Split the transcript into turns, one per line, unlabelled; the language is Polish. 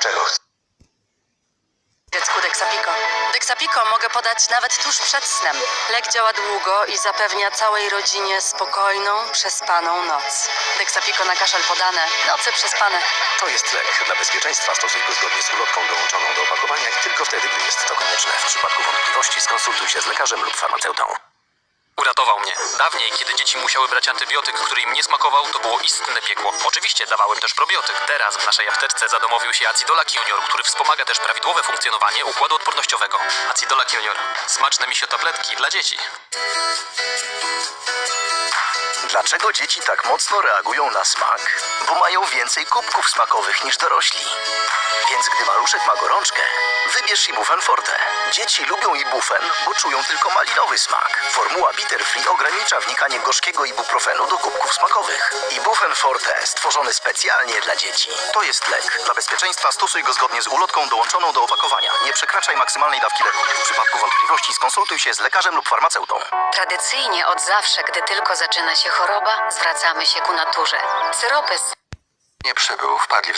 Czego chcesz?
Dziecku Dexapico. Dexapico mogę podać nawet tuż przed snem. Lek działa długo i zapewnia całej rodzinie spokojną, przespaną noc. Dexapico na kaszel podane, noce przespane.
To jest lek. Dla bezpieczeństwa stosuj go zgodnie z ulotką dołączoną do opakowania i tylko wtedy, gdy jest to konieczne. W przypadku wątpliwości skonsultuj się z lekarzem lub farmaceutą.
Uratował mnie. Dawniej, kiedy dzieci musiały brać antybiotyk, który im nie smakował, to było istne piekło. Oczywiście dawałem też probiotyk. Teraz w naszej apteczce zadomowił się Acidolak Junior, który wspomaga też prawidłowe funkcjonowanie układu odpornościowego. Acidolak Junior. Smaczne misio tabletki dla dzieci.
Dlaczego dzieci tak mocno reagują na smak? Bo mają więcej kubków smakowych niż dorośli. Więc gdy maluszek ma gorączkę, wybierz Ibufen Forte. Dzieci lubią Ibufen, bo czują tylko malinowy smak. Formuła Bitter Free ogranicza wnikanie gorzkiego ibuprofenu do kubków smakowych. Ibufen Forte, stworzony specjalnie dla dzieci. To jest lek. Dla bezpieczeństwa stosuj go zgodnie z ulotką dołączoną do opakowania. Nie przekraczaj maksymalnej dawki leku. W przypadku wątpliwości skonsultuj się z lekarzem lub farmaceutą.
Tradycyjnie od zawsze, gdy tylko zaczyna się choroba, zwracamy się ku naturze. Syropy z
Nie przybył, wpadli w